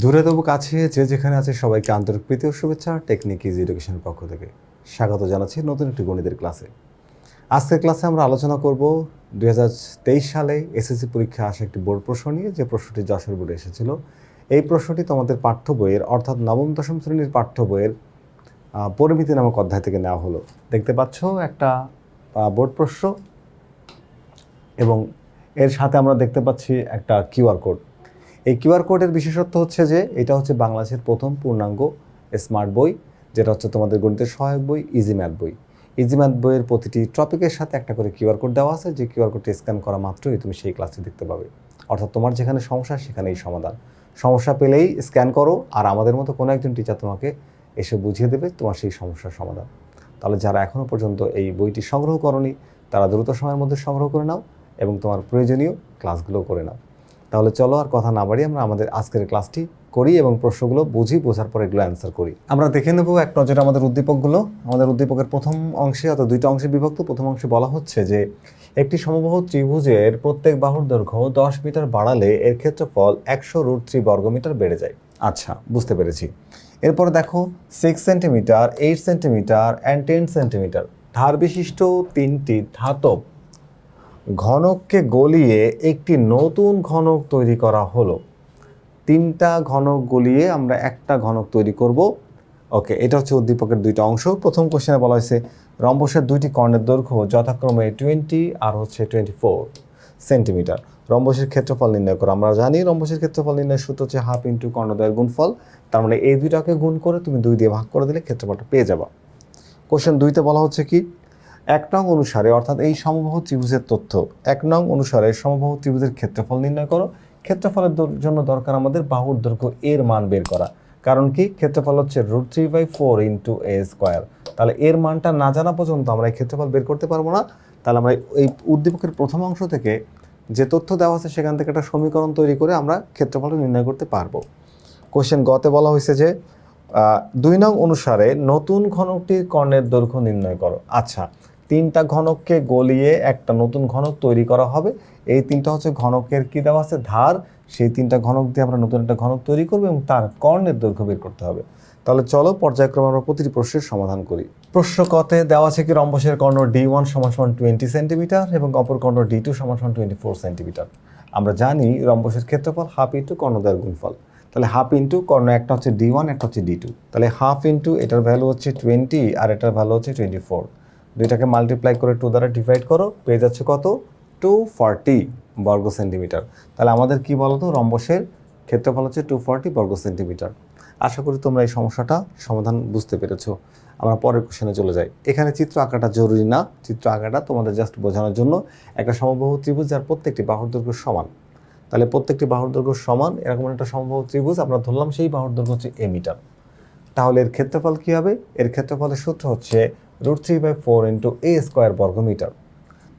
দূরে তবু কাছে, যে যেখানে আছে, সবাইকে আন্তরিক প্রীতি ও শুভেচ্ছা। টেকনিক ইজ এডুকেশনের পক্ষ থেকে স্বাগত জানাচ্ছি নতুন একটি গণিতের ক্লাসে। আজকের ক্লাসে আমরা আলোচনা করব দু হাজার তেইশ সালে এসএসসি পরীক্ষা আসা একটি বোর্ড প্রশ্ন নিয়ে। যে প্রশ্নটি যশোর বোর্ডে এসেছিল। এই প্রশ্নটি তোমাদের পাঠ্য বইয়ের, অর্থাৎ নবম, দশম শ্রেণির পাঠ্য বইয়ের পরিমিতি নামক অধ্যায় থেকে নেওয়া হলো। দেখতে পাচ্ছ একটা বোর্ড প্রশ্ন এবং এর সাথে আমরা দেখতে পাচ্ছি একটা কিউআর কোড। এই কিউআর কোডের বিশেষত্ব হচ্ছে যে এটা হচ্ছে বাংলাদেশের প্রথম পূর্ণাঙ্গ স্মার্ট বই, যেটা হচ্ছে তোমাদের গণিতের সহায়ক বই ইজি ম্যাথ বই। ইজি ম্যাথ বইয়ের প্রতিটি টপিকের সাথে একটা করে কিউআর কোড দেওয়া আছে, যে কিউআর কোডটি স্ক্যান করা মাত্রই তুমি সেই ক্লাসটি দেখতে পাবে। অর্থাৎ তোমার যেখানে সমস্যা, সেখানেই সমাধান। সমস্যা পেলেই স্ক্যান করো, আর আমাদের মতো কোনো একজন টিচার তোমাকে এসে বুঝিয়ে দেবে তোমার সেই সমস্যার সমাধান। তাহলে যারা এখনও পর্যন্ত এই বইটি সংগ্রহ করনি, তারা দ্রুত সময়ের মধ্যে সংগ্রহ করে নাও এবং তোমার প্রয়োজনীয় ক্লাসগুলো করে নাও। তাহলে চলো আর কথা না বাড়ি আমরা আমাদের আজকের ক্লাসটি করি এবং প্রশ্নগুলো বুঝি, বোঝার পর এগুলো অ্যান্সার করি। আমরা দেখে নেব এক নজরে আমাদের উদ্দীপকগুলো। আমাদের উদ্দীপকের প্রথম অংশে, অর্থাৎ দুইটা অংশে বিভক্ত, প্রথম অংশে বলা হচ্ছে যে, একটি সমবাহু ত্রিভুজের প্রত্যেক বাহুর দৈর্ঘ্য দশ মিটার বাড়ালে এর ক্ষেত্রফল একশো রুট থ্রি বর্গমিটার বেড়ে যায়। আচ্ছা বুঝতে পেরেছি। এরপরে দেখো six centimetre eight centimetre and ten centimetre ধার বিশিষ্ট তিনটি ধাতব ঘনককে গলিয়ে একটি নতুন ঘনক তৈরি করা হলো। তিনটা ঘনক গলিয়ে আমরা একটা ঘনক তৈরি করব। ওকে, এটা হচ্ছে উদ্দীপকের দুইটা অংশ। প্রথম কোশ্চেনে বলা হয়েছে, রম্বসের দুইটি কর্ণের দৈর্ঘ্য যথাক্রমে টোয়েন্টি আর হচ্ছে টোয়েন্টি ফোর সেন্টিমিটার রম্বসের ক্ষেত্রফল নির্ণয় করো। আমরা জানি রম্বসের ক্ষেত্রফল নির্ণয়ের সূত্র হচ্ছে হাফ ইন্টু কর্ণদ্বয়ের গুণফল। তার মানে এই দুইটাকে গুণ করে তুমি দুই দিয়ে ভাগ করে দিলে ক্ষেত্রফলটা পেয়ে যাবা। কোশ্চেন দুইতে বলা হচ্ছে কি এক নং অনুসারে, অর্থাৎ এই সমবাহু ত্রিভুজের তথ্য, এক নং অনুসারে সমবাহু ত্রিভুজের ক্ষেত্রফল নির্ণয় করো। ক্ষেত্রফলের জন্য দরকার আমাদের বাহুর দৈর্ঘ্য এর মান বের করা। কারণ কি? ক্ষেত্রফল হচ্ছে root three by four into A square. তাহলে এর মানটা না জানা পর্যন্ত আমরা এই ক্ষেত্রফল বের করতে পারব না। তাহলে আমরা এই উদ্দীপকের প্রথম অংশ থেকে যে তথ্য দেওয়া আছে সেখান থেকে একটা সমীকরণ তৈরি করে আমরা ক্ষেত্রফলটা নির্ণয় করতে পারব। কোশ্চেন গতে বলা হয়েছে যে দুই নং অনুসারে নতুন ঘনকটির কর্ণের দৈর্ঘ্য নির্ণয় করো। আচ্ছা তিনটা ঘনককে গলিয়ে একটা নতুন ঘনক তৈরি করা হবে। এই তিনটা হচ্ছে ঘনকের কি দেওয়া আছে? ধার। সেই তিনটা ঘনক দিয়ে আমরা নতুন একটা ঘনক তৈরি করব এবং তার কর্ণের দৈর্ঘ্য বের করতে হবে। তাহলে চলো পর্যায়ক্রমে আমরা প্রতিটি প্রশ্নের সমাধান করি। প্রশ্ন কতে দেওয়া আছে কি? রম্বসের কর্ণ ডি ওয়ান সমান সমান টোয়েন্টি সেন্টিমিটার এবং অপর কর্ণ ডি টু সমান সমান টোয়েন্টি ফোর সেন্টিমিটার। আমরা জানি রম্বসের ক্ষেত্রফল হাফ ইন্টু কর্ণ কর্ণদ্বয়ের গুণফল। তাহলে হাফ ইন্টু কর্ণ একটা হচ্ছে ডি ওয়ান, একটা হচ্ছে ডি টু। তাহলে হাফ ইন্টু এটার ভ্যালু হচ্ছে টোয়েন্টি আর এটার ভ্যালু হচ্ছে টোয়েন্টি ফোর। দুইটাকে মাল্টিপ্লাই করে টু দ্বারা ডিভাইড করো, পেয়ে যাচ্ছে কত? টু ফর্টি বর্গ সেন্টিমিটার তাহলে আমাদের কি বলতো? রম্বসের ক্ষেত্রফল হচ্ছে টু ফর্টি বর্গ সেন্টিমিটার আশা করি তোমরা এই সমস্যাটা সমাধান বুঝতে পেরেছ। আমরা পরের কোশ্চেনে চলে যাই। এখানে চিত্র আঁকাটা জরুরি না। চিত্র আঁকাটা তোমাদের জাস্ট বোঝানোর জন্য একটা সমবাহু ত্রিভুজ যার প্রত্যেকটি বাহুর দৈর্ঘ্য সমান। তাহলে প্রত্যেকটি বাহুর দৈর্ঘ্য সমান, এরকম একটা সমবাহু ত্রিভুজ আমরা ধরলাম, সেই বাহুর দৈর্ঘ্য হচ্ছে এ মিটার তাহলে এর ক্ষেত্রফল কী হবে? এর ক্ষেত্রফলের সূত্র হচ্ছে root three by four into A square বর্গমিটার।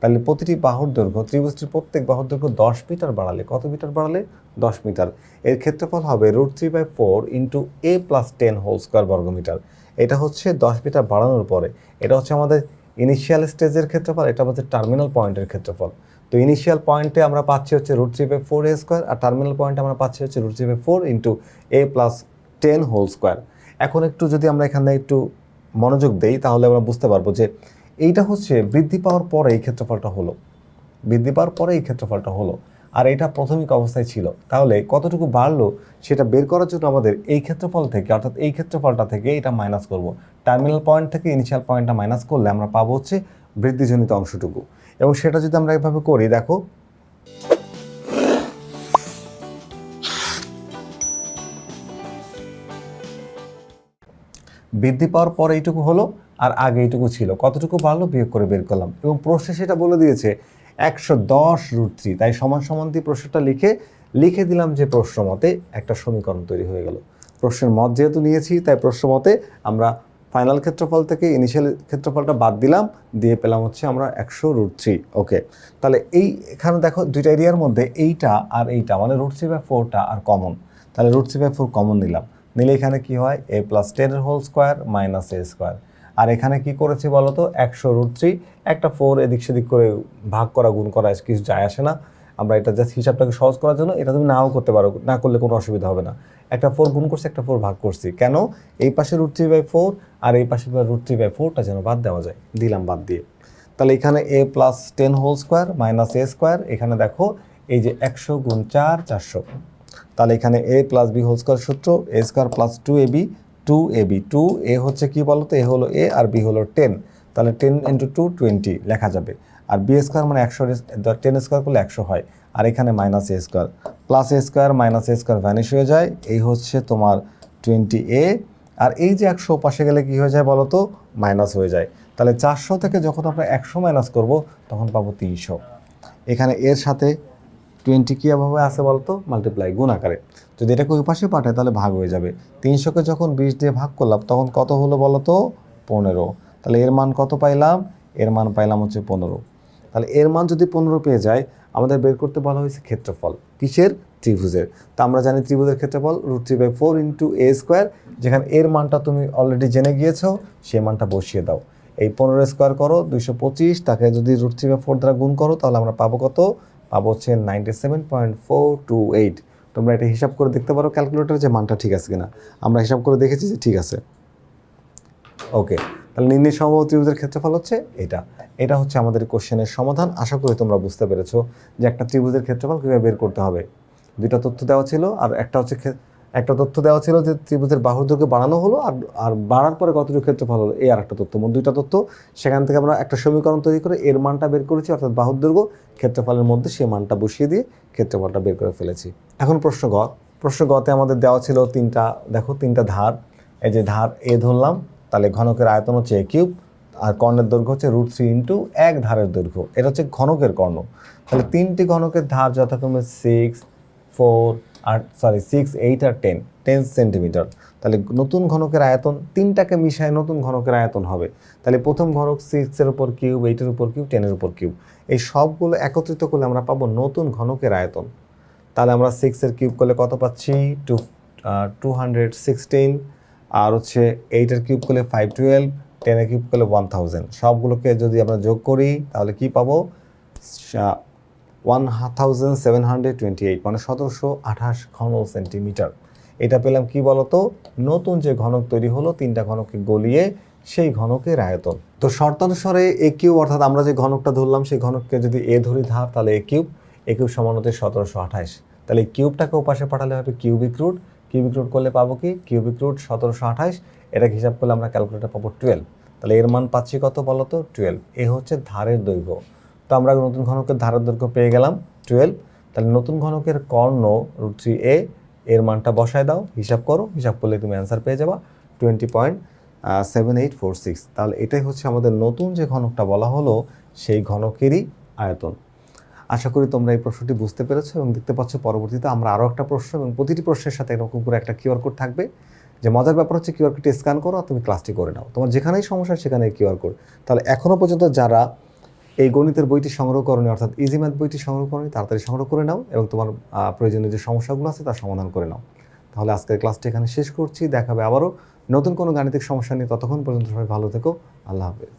তাহলে প্রতিটি বাহুর দৈর্ঘ্য, ত্রিভুজটির প্রত্যেক বাহুর দৈর্ঘ্য দশ মিটার বাড়ালে কত মিটার বাড়ালে দশ মিটার? এর ক্ষেত্রফল হবে root three by four into A plus ten whole square বর্গমিটার। এটা হচ্ছে দশ মিটার বাড়ানোর পরে। এটা হচ্ছে আমাদের ইনিশিয়াল স্টেজের ক্ষেত্রফল, এটা হচ্ছে টার্মিনাল পয়েন্টের ক্ষেত্রফল। তো ইনিশিয়াল পয়েন্টে আমরা পাচ্ছি হচ্ছে root three by four A square R terminal পয়েন্টে আমরা পাচ্ছি হচ্ছে root three by four into A plus ten whole square. এখন একটু যদি আমরা এখানে একটু মনোযোগ দেই, তাহলে আমরা বুঝতে পারব যে এইটা হচ্ছে বৃদ্ধি পাওয়ার পরে এই ক্ষেত্রফলটা হলো। বৃদ্ধি পাওয়ার পরে এই ক্ষেত্রফলটা হলো। আর এটা প্রাথমিক অবস্থায় ছিল। তাহলে কতটুকু বাড়লো সেটা বের করার জন্য আমাদের এই ক্ষেত্রফল থেকে, অর্থাৎ এই ক্ষেত্রফলটা থেকে এটা মাইনাস করব। টার্মিনাল পয়েন্ট থেকে ইনিশিয়াল পয়েন্টটা মাইনাস করলে আমরা পাবো হচ্ছে বৃদ্ধিজনিত অংশটুকু। এবং সেটা যদি আমরা এভাবে করি, দেখো বৃদ্ধি পাওয়ার পর এইটুকু হলো আর আগে এইটুকু ছিল। কতটুকু বাড়লো? বিয়োগ করে বের করলাম। এবং প্রশ্নে সেটা বলে দিয়েছে, একশো দশ রুট থ্রি তাই সমান সমান দিয়ে প্রশ্নটা লিখে লিখে দিলাম যে প্রশ্ন মতে একটা সমীকরণ তৈরি হয়ে গেল। প্রশ্নের মত যেহেতু নিয়েছি, তাই প্রশ্ন মতে আমরা ফাইনাল ক্ষেত্রফল থেকে ইনিশিয়াল ক্ষেত্রফলটা বাদ দিলাম, দিয়ে পেলাম হচ্ছে আমরা একশো রুট থ্রি ওকে তাহলে এই এখানে দেখো দুইটা এরিয়ার মধ্যে এইটা আর এইটা মানে রুট থ্রি বাই ফোরটা আর কমন তাহলে root three by four common নিলাম। নিলে এখানে কি হয়? এ প্লাস টেনের whole square minus A square আর এখানে কি করেছি বলো তো একশো রুট থ্রি একটা ফোর এদিক সেদিক করে ভাগ করা, গুণ করা কিছু যায় আসে না। আমরা এটা জাস্ট হিসাবটাকে সহজ করার জন্য এটা তুমি নাও করতে পারো, না করলে কোনো অসুবিধা হবে না। একটা ফোর গুণ করছি, একটা ফোর ভাগ করছি। কেন? এই পাশে রুট থ্রি বাই ফোর আর এই পাশে রুট থ্রি বাই ফোরটা যেন বাদ দেওয়া যায়, দিলাম বাদ দিয়ে। তাহলে এখানে A plus ten whole square minus A square এখানে দেখো এই যে একশো গুণ চার, চারশো। তাহলে এখানে A plus B whole square সূত্র A square plus two A B two A B two A হচ্ছে কি বলো তো? এ হলো এ আর বি হলো টেন তাহলে টেন ইন্টু টু টোয়েন্টি লেখা যাবে। আর বি স্কোয়ার মানে একশো টেন স্কোয়ার করলে একশো হয়। আর এখানে minus A square plus A square minus A square vanish হয়ে যায়। এই হচ্ছে তোমার টোয়েন্টি এ আর এই যে একশো পাশে গেলে কি হয়ে যায় বলো তো? মাইনাস হয়ে যায়। তাহলে চারশো থেকে যখন আমরা একশো মাইনাস করব, তখন পাবো তিনশো। এখানে এর সাথে টোয়েন্টি কীভাবে আছে বলতো? মাল্টিপ্লাই গুণ আকারে। যদি এটাকে ওই পাশে পাঠায় তাহলে ভাগ হয়ে যাবে। তিনশোকে যখন বিশ দিয়ে ভাগ করলাম, তখন কত হলো বলো তো পনেরো। তাহলে এর মান কত পাইলাম? এর মান পাইলাম হচ্ছে পনেরো। তাহলে এর মান যদি পনেরো পেয়ে যায়, আমাদের বের করতে বলা হয়েছে ক্ষেত্রফল। কিসের? ত্রিভুজের। তা আমরা জানি ত্রিভুজের ক্ষেত্রফল root three by four into a square যেখানে এর মানটা তুমি অলরেডি জেনে গিয়েছো সেই মানটা বসিয়ে দাও। এই পনেরো স্কোয়ার করো, দুইশো পঁচিশ, তাকে যদি রুট থ্রি বাই ফোর দ্বারা গুণ করো, তাহলে আমরা পাবো কত? পাবো হচ্ছে ninety seven point four two eight. তোমরা এটা হিসাব করে দেখতে পারো ক্যালকুলেটর যে মানটা ঠিক আছে কিনা। আমরা হিসাব করে দেখেছি যে ঠিক আছে। ওকে তাহলে নির্ণয় সম্ভব ত্রিভুজের ক্ষেত্রফল হচ্ছে এটা। এটা হচ্ছে আমাদের কোশ্চেনের সমাধান। আশা করি তোমরা বুঝতে পেরেছ যে একটা ত্রিভুজের ক্ষেত্রফল কীভাবে বের করতে হবে। দুইটা তথ্য দেওয়া ছিল, আর একটা হচ্ছে একটা তথ্য দেওয়া ছিল যে ত্রিভুজের বাহুর দৈর্ঘ্য বাড়ানো হলো আর আর বাড়ার পরে কতটুকু ক্ষেত্রফল হলো, এই আর একটা তথ্য। মোট দুইটা তথ্য, সেখান থেকে আমরা একটা সমীকরণ তৈরি করে এর মানটা বের করেছি, অর্থাৎ বাহুর দৈর্ঘ্য ক্ষেত্রফলের মধ্যে সেই মানটা বসিয়ে দিয়ে ক্ষেত্রফলটা বের করে ফেলেছি। এখন প্রশ্ন গ, প্রশ্ন গতে আমাদের দেওয়া ছিল তিনটা, দেখো তিনটা ধার, এই যে ধার এ ধরলাম, তাহলে ঘনকের আয়তন হচ্ছে এ কিউব, আর কর্ণের দৈর্ঘ্য হচ্ছে রুট থ্রি ইন্টু এক ধারের দৈর্ঘ্য, এটা হচ্ছে ঘনকের কর্ণ। তাহলে তিনটি ঘনকের ধার যথাক্রমে সিক্স ফোর আর সরি সিক্স এইট আর টেন টেন সেন্টিমিটার তাহলে নতুন ঘনকের আয়তন তিনটাকে মিশায় নতুন ঘনকের আয়তন হবে। তাহলে প্রথম ঘনক সিক্সের উপর কিউব এইটের উপর কিউব টেনের উপর কিউব এই সবগুলো একত্রিত করলে আমরা পাবো নতুন ঘনকের আয়তন। তাহলে আমরা সিক্সের কিউব করলে কত পাচ্ছি? টু টু হান্ড্রেড সিক্সটিন আর হচ্ছে এইটের কিউব করলে ফাইভ টুয়েলভ টেনের কিউব করলে ওয়ান থাউজেন্ড সবগুলোকে যদি আমরা যোগ করি, তাহলে কি পাবো? One thousand seven hundred twenty eight মানে সতেরোশো আঠাশ ঘন সেন্টিমিটার। এটা পেলাম কি বলতো? নতুন যে ঘনক তৈরি হলো, তিনটা ঘনককে গলিয়ে সেই ঘনকের আয়তন। তো শর্তানুসারে এ কিউব, অর্থাৎ আমরা যে ঘনকটা ধরলাম, সেই ঘনককে যদি এ ধরি ধার তাহলে এ কিউব এ কিউব সমান হচ্ছে সতেরোশো আঠাশ। তাহলে কিউবটাকে ওপাশে পাঠালে হবে কিউবিক রুট। কিউবিক রুট করলে পাবো কি? কিউবিক রুট সতেরোশো আঠাশ। এটাকে হিসাব করলে আমরা ক্যালকুলেটার পাবো টুয়েলভ। তাহলে এর মান পাচ্ছি কত বলো তো টুয়েলভ। এ হচ্ছে ধারের দৈর্ঘ্য। আমরা নতুন ঘনকের ধারের দৈর্ঘ্য পেয়ে গেলাম টুয়েলভ তাহলে নতুন ঘনকের কর্ণ রুট থ্রি এ এর মানটা বসায় দাও, হিসাব করো, হিসাব করলে তুমি অ্যান্সার পেয়ে যাবা twenty point seven eight four six তাহলে এটাই হচ্ছে আমাদের নতুন যে ঘনকটা বলা হলো, সেই ঘনকেরই আয়তন। আশা করি তোমরা এই প্রশ্নটি বুঝতে পেরেছ এবং দেখতে পাচ্ছ পরবর্তীতে আমরা আরও একটা প্রশ্ন এবং প্রতিটি প্রশ্নের সাথে এরকম করে একটা কিউআর কোড থাকবে। যে মজার ব্যাপার হচ্ছে কিউআর কোডটি স্ক্যান করো আর তুমি ক্লাসটি করে নাও। তোমার যেখানেই সমস্যা সেখানে কিউআর কোড। তাহলে এখনও পর্যন্ত যারা এই গণিতের বইটি সংগ্রহ করণে অর্থাৎ ইজি ম্যাথ বইটি সংগ্রহ করণে তাড়াতাড়ি সংগ্রহ করে নাও এবং তোমার প্রয়োজনীয় যে সমস্যাগুলো আছে তার সমাধান করে নাও। তাহলে আজকের ক্লাসটি এখানে শেষ করছি, দেখাবে আবারও নতুন কোনো গাণিতিক সমস্যা নিয়ে ততক্ষণ পর্যন্ত সবাই ভালো থেকো, আল্লাহ হাফেজ।